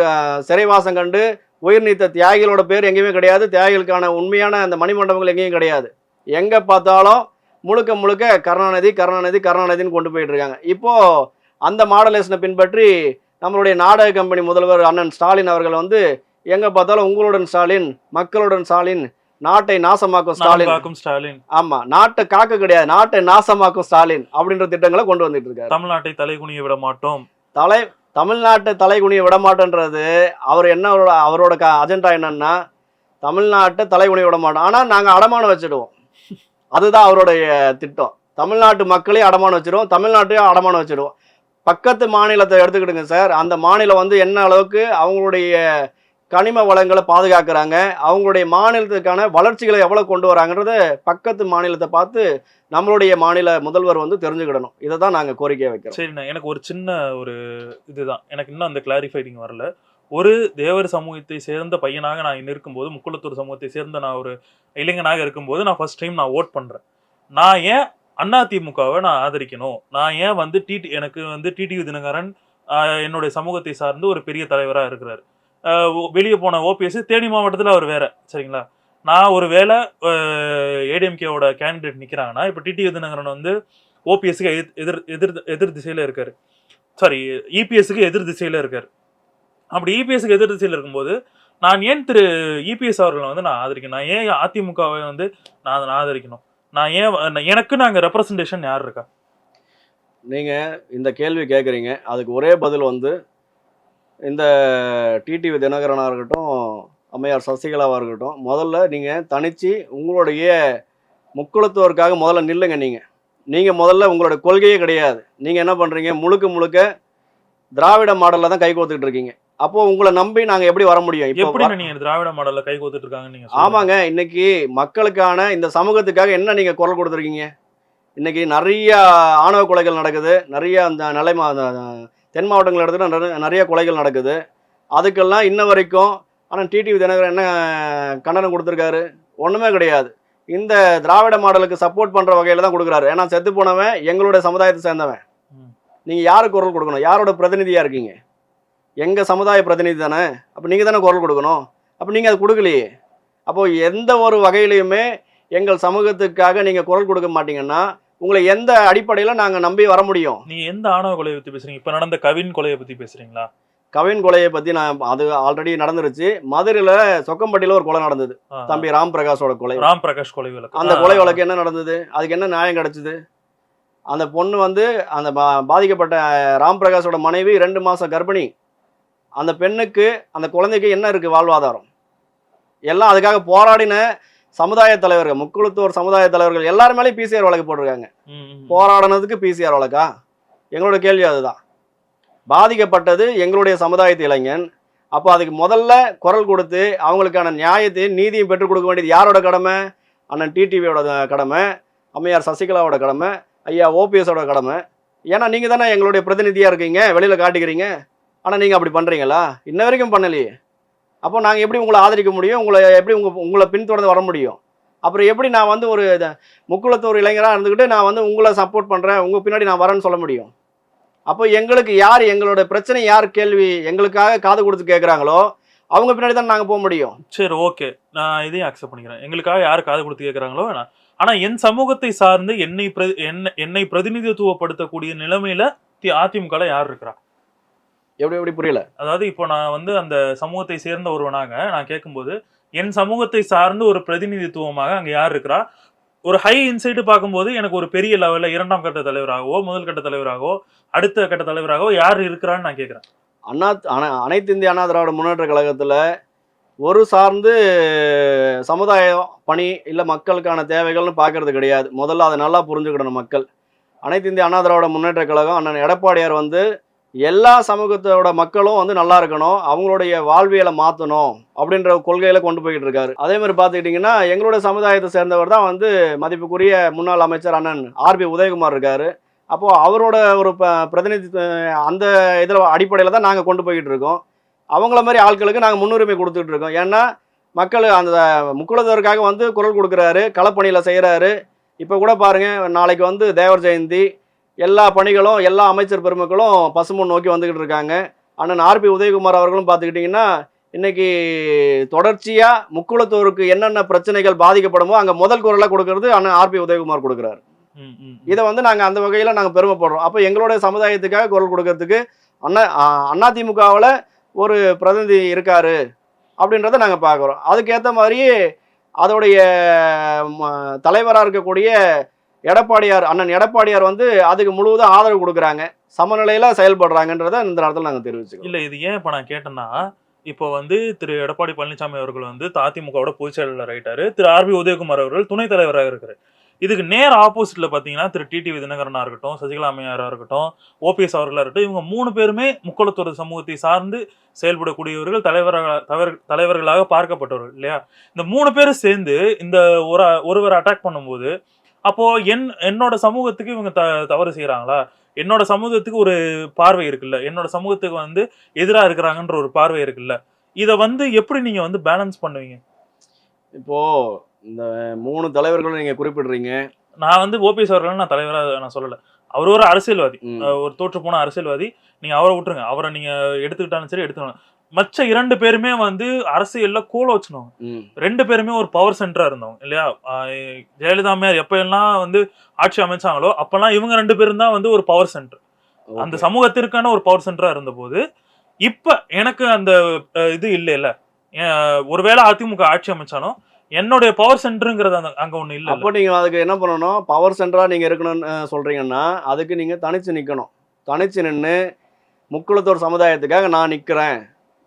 சிறைவாசம் கண்டு உயிர் நீத்த தியாகிகளோட பேர் எங்கேயுமே கிடையாது. தியாகிகளுக்கான உண்மையான அந்த மணிமண்டபங்கள் எங்கேயும் கிடையாது. எங்கே பார்த்தாலும் முழுக்க முழுக்க கருணாநிதி கருணாநிதி கருணாநிதின்னு கொண்டு போயிட்டு இருக்காங்க. இப்போது அந்த மாடலேஷனை பின்பற்றி நம்மளுடைய நாடக கம்பெனி முதல்வர் அண்ணன் ஸ்டாலின் அவர்கள் வந்து எங்கே பார்த்தாலும் உங்களுடன் ஸ்டாலின் மக்களுடன் ஸ்டாலின் நாட்டை நாசமாக்கும் ஸ்டாலின். ஸ்டாலின். ஆமா நாட்டை காக்க கிடையாது நாட்டை நாசமாக்கும் ஸ்டாலின் அப்படின்ற திட்டங்களை கொண்டு வந்துட்டு இருக்காரு. தமிழ்நாட்டை தலைகுனிய விட மாட்டோம். தலை தமிழ்நாட்டை தலைகுனிய விட மாட்டேன்றது அவர் என்ன அவரோட க அஜெண்டா என்னன்னா தமிழ்நாட்டை தலைகுனிய விட மாட்டோம். ஆனால் நாங்கள் அடமானம் வச்சிடுவோம். அதுதான் அவருடைய திட்டம். தமிழ்நாட்டு மக்களையும் அடமானம் வச்சிடுவோம் தமிழ்நாட்டையும் அடமானம் வச்சிடுவோம் பக்கத்து மாநிலத்தை எடுத்துக்கிடுங்க சார். அந்த மாநிலம் வந்து என்ன அளவுக்கு அவங்களுடைய கனிம வளங்களை பாதுகாக்கிறாங்க. அவங்களுடைய மாநிலத்துக்கான வளர்ச்சிகளை எவ்வளோ கொண்டு வராங்கன்றத பக்கத்து மாநிலத்தை பார்த்து நம்மளுடைய மாநில முதல்வர் வந்து தெரிஞ்சுக்கிடணும். இதை தான் நாங்கள் கோரிக்கையை வைக்கிறோம். சரிண்ணா எனக்கு ஒரு சின்ன ஒரு இதுதான். எனக்கு இன்னும் அந்த கிளாரிஃபைடிங் வரல. ஒரு தேவர் சமூகத்தை சேர்ந்த பையனாக நான் இருக்கும்போது முக்குளத்தூர் சமூகத்தை சேர்ந்த நான் ஒரு இளைஞனாக இருக்கும்போது நான் ஃபர்ஸ்ட் டைம் நான் ஓட் பண்ணுறேன் நான் ஏன் அதிமுகவை நான் ஆதரிக்கணும்? நான் ஏன் வந்து டிடி எனக்கு வந்து டிடிவி தினகரன் என்னுடைய சமூகத்தை சார்ந்து ஒரு பெரிய தலைவராக இருக்கிறார்? வெளியே போன ஓபிஎஸ் தேனி மாவட்டத்தில் அவர் வேற சரிங்களா? நான் ஒரு வேளை ஏடிஎம்கேவோட கேண்டிடேட் நிற்கிறாங்கன்னா இப்போ டிடி தினகரன் வந்து ஓபிஎஸ்க்கு எதிர் எதிர் எதிர் திசையில் இருக்கார். சாரி இபிஎஸ்க்கு எதிர் திசையில் இருக்கார். அப்படி இபிஎஸ்க்கு எதிர் திசையில் இருக்கும்போது நான் ஏன் திரு இபிஎஸ் அவர்களை வந்து நான் ஆதரிக்கணும்? நான் ஏன் அதிமுகவை வந்து நான் அதை ஆதரிக்கணும்? நான் ஏன் எனக்கு நாங்கள் ரெப்ரசன்டேஷன் யார் இருக்கா? நீங்கள் இந்த கேள்வி கேட்குறீங்க அதுக்கு ஒரே பதில் வந்து இந்த டிடிவி தினகரனாக இருக்கட்டும் அம்மையார் சசிகலாவாக இருக்கட்டும் முதல்ல நீங்கள் தனிச்சு உங்களுடைய முக்குளத்தோருக்காக முதல்ல நில்லுங்க நீங்கள் நீங்கள் முதல்ல உங்களோட கொள்கையே கிடையாது. நீங்கள் என்ன பண்ணுறீங்க முழுக்க முழுக்க திராவிட மாடலில் தான் கை கோத்துக்கிட்டு இருக்கீங்க. அப்போது உங்களை நம்பி நாங்கள் எப்படி வர முடியும்? இப்போ எப்படி நீங்க திராவிட மாடல்ல கை கோத்துட்டு நீங்க சொல்லுங்க. ஆமாங்க. இன்னைக்கு மக்களுக்கான இந்த சமூகத்துக்காக என்ன நீங்க குரல் கொடுத்துருக்கீங்க? இன்னைக்கு நிறைய ஆணவ கொலைகள் நடக்குது. நிறைய அந்த நிலை மா- அந்த தென் மாவட்டங்கள் இடத்துல நிறைய- கொலைகள் நடக்குது. அதுக்கெல்லாம் இன்ன வரைக்கும் ஆனால் டிடிவி தினகரன் என்ன கண்டனம் கொடுத்துருக்காரு? ஒன்றுமே கிடையாது. இந்த திராவிட மாடலுக்கு சப்போர்ட் பண்ணுற வகையில் தான் கொடுக்குறாரு. ஏன்னா செத்து போனவன் எங்களுடைய சமுதாயத்தை சேர்ந்தவன். நீங்கள் யாருக்கு குரல் கொடுக்கணும்? யாரோட பிரதிநிதியாக இருக்கீங்க? எங்கள் சமுதாய பிரதிநிதி தானே? அப்போ நீங்கள் தானே குரல் கொடுக்கணும்? அப்போ நீங்கள் அது கொடுக்கலையே. அப்போ எந்த ஒரு வகையிலையுமே எங்கள் சமூகத்துக்காக நீங்க குரல் கொடுக்க மாட்டீங்கன்னா உங்களை எந்த அடிப்படையில நாங்க நம்பி வர முடியும்? நீங்க எந்த ஆணவ கொலையை பத்தி பேசுறீங்க? இப்ப நடந்த கவின் கொலையை பத்தி பேசுறீங்களா? கவின் கொலையை பத்தி நான் அது ஆல்ரெடி நடந்துருச்சு. மதுரையில சொக்கம்பட்டியில ஒரு கொலை நடந்தது. தம்பி ராம் பிரகாஷோட கொலை. ராம் பிரகாஷ் கொலை வழக்கு. அந்த கொலை வழக்கு என்ன நடந்தது? அதுக்கு என்ன நியாயம் கிடைச்சது? அந்த பொண்ணு வந்து அந்த பாதிக்கப்பட்ட ராம் பிரகாஷோட மனைவி ரெண்டு மாசம் கர்ப்பிணி. அந்த பெண்ணுக்கு அந்த குழந்தைக்கு என்ன இருக்கு வாழ்வாதாரம்? எல்லாம் அதுக்காக போராடின சமுதாய தலைவர்கள் முக்குளத்தூர் சமுதாய தலைவர்கள் எல்லாரும் மேலேயும் பிசிஆர் வழக்கு போட்டிருக்காங்க. போராடினதுக்கு பிசிஆர் வழக்கா? எங்களோட கேள்வி அதுதான். பாதிக்கப்பட்டது எங்களுடைய சமுதாயத்து இளைஞன். அப்போ அதுக்கு முதல்ல குரல் கொடுத்து அவங்களுக்கான நியாயத்தையும் நீதியும் பெற்றுக் கொடுக்க வேண்டியது யாரோட கடமை? அண்ணன் டிடிவியோட கடமை அம்மையார் சசிகலாவோட கடமை ஐயா ஓபிஎஸோட கடமை. ஏன்னா நீங்கள் தானே எங்களுடைய பிரதிநிதியாக இருக்கீங்க வெளியில் காட்டிக்கிறீங்க. ஆனால் நீங்கள் அப்படி பண்ணுறீங்களா இன்ன வரைக்கும் பண்ணலையே. அப்போ நாங்கள் எப்படி உங்களை ஆதரிக்க முடியும்? உங்களை எப்படி உங்கள் உங்களை பின்தொடர்ந்து வர முடியும்? அப்புறம் எப்படி நான் வந்து ஒரு முக்குளத்தூர் இளைஞராக இருந்துக்கிட்டு நான் வந்து உங்களை சப்போர்ட் பண்ணுறேன் உங்கள் பின்னாடி நான் வரேன்னு சொல்ல முடியும்? அப்போ எங்களுக்கு யார் எங்களோட பிரச்சனை யார் கேள்வி எங்களுக்காக காது கொடுத்து கேட்குறாங்களோ அவங்க பின்னாடி தான் நாங்கள் போக முடியும். சரி ஓகே நான் இதையும் அக்செப்ட் பண்ணிக்கிறேன். எங்களுக்காக யார் காது கொடுத்து கேட்குறாங்களோ வேணாம் என் சமூகத்தை சார்ந்து என்னை பிர என்ன என்னை பிரதிநிதித்துவப்படுத்தக்கூடிய நிலைமையில தி- யார் இருக்கிறா? எப்படி எப்படி புரியல? அதாவது இப்போ நான் வந்து அந்த சமூகத்தை சேர்ந்த ஒருவனாக நான் கேட்கும்போது என் சமூகத்தை சார்ந்து ஒரு பிரதிநிதித்துவமாக அங்க யார் இருக்கிறா? ஒரு ஹை இன்சைட் பார்க்கும்போது எனக்கு ஒரு பெரிய லெவல்ல இரண்டாம் கட்ட தலைவராகவோ முதல் கட்ட தலைவராகவோ அடுத்த கட்ட தலைவராகவோ யார் இருக்கிறான்னு நான் கேட்கிறேன். அண்ணா அன அனைத்து இந்திய அண்ணா திராவிட முன்னேற்ற கழகத்தில் ஒரு சார்ந்து சமுதாய பணி இல்லை மக்களுக்கான தேவைகள்னு பார்க்கறது கிடையாது. முதல்ல அதை நல்லா புரிஞ்சுக்கிடணும் மக்கள். அனைத்து இந்திய அண்ணா திராவிட முன்னேற்ற கழகம் அண்ணன் எடப்பாடியார் வந்து எல்லா சமூகத்தோட மக்களும் வந்து நல்லா இருக்கணும் அவங்களுடைய வாழ்வியலை மாற்றணும் அப்படின்ற கொள்கையில கொண்டு போய்கிட்டு இருக்காரு. அதே மாதிரி பார்த்துக்கிட்டிங்கன்னா எங்களுடைய சமுதாயத்தை சேர்ந்தவர் தான் வந்து மதிப்புக்குரிய முன்னாள் அமைச்சர் அண்ணன் ஆர்பி உதயகுமார் இருக்காரு. அப்போ அவரோட ஒரு ப- பிரதிநிதி அந்த இதில் அடிப்படையில் தான் நாங்கள் கொண்டு போய்கிட்டு இருக்கோம். அவங்கள மாதிரி ஆட்களுக்கு நாங்கள் முன்னுரிமை கொடுத்துட்டு இருக்கோம். ஏன்னா மக்கள் அந்த முக்குளத்தவருக்காக வந்து குரல் கொடுக்குறாரு களப்பணியில் செய்கிறாரு இப்போ கூட பாருங்கள் நாளைக்கு வந்து தேவர் ஜெயந்தி எல்லா பணிகளும் எல்லா அமைச்சர் பெருமக்களும் பசுமன் நோக்கி வந்துக்கிட்டு இருக்காங்க. அண்ணன் ஆர்பி உதயகுமார் அவர்களும் பார்த்துக்கிட்டிங்கன்னா இன்னைக்கு தொடர்ச்சியாக முக்குளத்தோருக்கு என்னென்ன பிரச்சனைகள் பாதிக்கப்படுமோ அங்கே முதல் குரலாக கொடுக்கறது அண்ணன் ஆர்பி உதயகுமார் கொடுக்குறாரு. இதை வந்து நாங்கள் அந்த வகையில் நாங்கள் பெருமைப்படுறோம். அப்போ எங்களுடைய சமுதாயத்துக்காக குரல் கொடுக்கறதுக்கு அண்ணா அதிமுகவில் ஒரு பிரதிநிதி இருக்காரு அப்படின்றத நாங்கள் பார்க்குறோம். அதுக்கேற்ற மாதிரி அதோடைய தலைவராக இருக்கக்கூடிய எடப்பாடியார் அண்ணன் எடப்பாடியார் வந்து அதுக்கு முழுவதும் ஆதரவு கொடுக்குறாங்க. சமநிலையில செயல்படுறாங்கன்றத இந்த நேரத்தில் நாங்கள் தெரிவிச்சுக்கோம் இல்லை இது ஏன் இப்போ நான் கேட்டேன்னா இப்போ வந்து திரு எடப்பாடி பழனிசாமி அவர்கள் வந்து அதிமுகவோட பொதுச் செயலாளர் ஆயிட்டாரு. திரு ஆர்பி உதயகுமார் அவர்கள் துணைத் தலைவராக இருக்காரு. இதுக்கு நேர் ஆப்போசிட்ல பாத்தீங்கன்னா திரு டிடிவி தினகரனா இருக்கட்டும் சசிகலா அம்மையாரா இருக்கட்டும் ஓபிஎஸ் அவர்களா இருக்கட்டும் இவங்க மூணு பேருமே முக்குளத்தூர் சமூகத்தை சார்ந்து செயல்படக்கூடியவர்கள் தலைவராக தலைவர்களாக பார்க்கப்பட்டவர்கள் இல்லையா? இந்த மூணு பேரும் சேர்ந்து இந்த ஒரு ஒருவர் அட்டாக் பண்ணும்போது அப்போ என் என்னோட சமூகத்துக்கு இவங்க த தவறு செய்யறாங்களா என்னோட சமூகத்துக்கு ஒரு பார்வை இருக்குல்ல? என்னோட சமூகத்துக்கு வந்து எதிரா இருக்கிறாங்கன்ற ஒரு பார்வை இருக்குல்ல? இத வந்து எப்படி நீங்க வந்து பேலன்ஸ் பண்ணுவீங்க? இப்போ இந்த மூணு தலைவர்களும் நீங்க குறிப்பிடுறீங்க. நான் வந்து ஓபிஎஸ் அவர்கள் நான் தலைவரா நான் சொல்லல. அவர் ஒரு அரசியல்வாதி. ஒரு தோற்று போன அரசியல்வாதி. நீங்க அவரை விட்டுருங்க. அவரை நீங்க எடுத்துக்கிட்டாலும் சரி எடுத்துக்கணும் மற்ற இரண்டு பேருமே வந்து அரசியல்ல கோல வச்சுனவங்க. ரெண்டு பேருமே ஒரு பவர் சென்டரா இருந்தவங்க இல்லையா? ஜெயலலிதா அம்மையார் எப்ப எல்லாம் வந்து ஆட்சி அமைச்சாங்களோ அப்பெல்லாம் இவங்க ரெண்டு பேரும் தான் வந்து ஒரு பவர் சென்டர் அந்த. சமூகத்திற்கான ஒரு பவர் சென்டரா இருந்தபோது இப்ப எனக்கு அந்த இது இல்ல இல்ல ஒருவேளை அதிமுக ஆட்சி அமைச்சாலும் என்னுடைய பவர் சென்டருங்கிறது அந்த அங்க ஒண்ணு இல்ல அப்போ நீங்க அதுக்கு என்ன பண்ணணும்? பவர் சென்டரா நீங்க இருக்கணும்னு சொல்றீங்கன்னா அதுக்கு நீங்க தனிச்சு நிக்கணும். தனிச்சு நின்று முக்குளத்தோர் சமுதாயத்துக்காக நான் நிக்கிறேன்.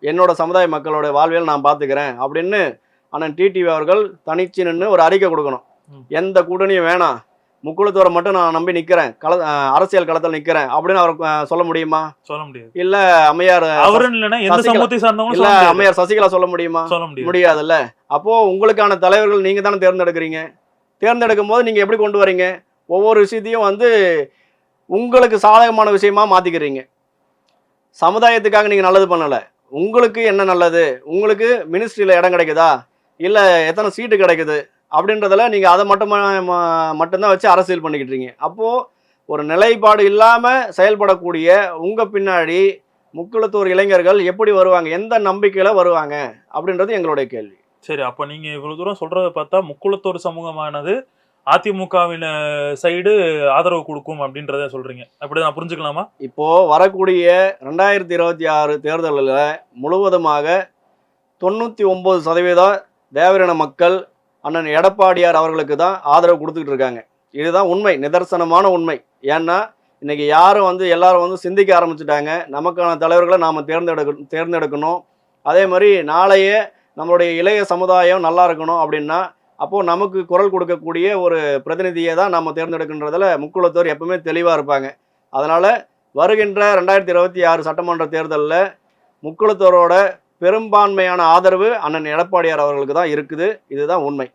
என்னோட சமுதாய மக்களோட வாழ்வியல் நான் பாத்துக்கிறேன் அப்படின்னு அண்ணன் டிடிவி அவர்கள் தனிச்சு நின்று ஒரு அறிக்கை கொடுக்கணும். எந்த கூட்டணியும் வேணாம். முக்குளத்தோரை மட்டும் நான் நம்பி நிக்கிறேன். கள அரசியல் களத்தில் நிக்கிறேன். அப்படின்னு அவர் சொல்ல முடியுமா? சொல்ல முடியாது. இல்ல அம்மையார் இல்ல. அம்மையார் சசிகலா சொல்ல முடியுமா? முடியாதுல்ல. அப்போ உங்களுக்கான தலைவர்கள் நீங்க தானே தேர்ந்தெடுக்கிறீங்க. தேர்ந்தெடுக்கும் போது நீங்க எப்படி கொண்டு வரீங்க? ஒவ்வொரு விஷயத்தையும் வந்து உங்களுக்கு சாதகமான விஷயமா மாத்திக்கிறீங்க. சமுதாயத்துக்காக நீங்க நல்லது பண்ணல. உங்களுக்கு என்ன நல்லது? உங்களுக்கு மினிஸ்ட்ரியில் இடம் கிடைக்குதா? இல்லை எத்தனை சீட்டு கிடைக்குது? அப்படின்றதில் நீங்கள் அதை மட்டும் மட்டும்தான் வச்சு அரசியல் பண்ணிக்கிட்டு இருக்கீங்க ஒரு நிலைப்பாடு இல்லாமல் செயல்படக்கூடிய உங்கள் பின்னாடி முக்குளத்தூர் இளைஞர்கள் எப்படி வருவாங்க? எந்த நம்பிக்கையில் வருவாங்க? அப்படின்றது எங்களுடைய கேள்வி. சரி அப்போ நீங்கள் இவ்வளோ தூரம் சொல்கிறத பார்த்தா முக்குளத்தோர் சமூகமானது அதிமுகவின் சைடு ஆதரவு கொடுக்கும் அப்படின்றத சொல்றீங்க. அப்படி நான் புரிஞ்சுக்கலாமா? இப்போ வரக்கூடிய ரெண்டாயிரத்தி இருபத்தி ஆறு தேர்தலில் முழுவதுமாக தொண்ணூற்றி ஒம்பது சதவீதம் தேவரின மக்கள் அண்ணன் எடப்பாடியார் அவர்களுக்கு தான் ஆதரவு கொடுத்துக்கிட்டு இருக்காங்க. இதுதான் உண்மை நிதர்சனமான உண்மை. ஏன்னா இன்னைக்கு யாரும் வந்து எல்லாரும் வந்து சிந்திக்க ஆரம்பிச்சிட்டாங்க. நமக்கான தலைவர்களை நாம் தேர்ந்தெடுக்க தேர்ந்தெடுக்கணும். அதே மாதிரி நாளைய நம்மளுடைய இளைய சமுதாயம் நல்லா இருக்கணும் அப்படின்னா அப்போது நமக்கு குரல் கொடுக்கக்கூடிய ஒரு பிரதிநிதியை தான் நம்ம தேர்ந்தெடுக்கின்றதில் முக்குளத்தோர் எப்பவுமே தெளிவாக இருப்பாங்க. அதனால் வருகின்ற ரெண்டாயிரத்தி இருபத்தி ஆறு சட்டமன்ற தேர்தலில் முக்குளத்தோரோட பெரும்பான்மையான ஆதரவு அண்ணன் எடப்பாடியார் அவர்களுக்கு தான் இருக்குது. இதுதான் உண்மை.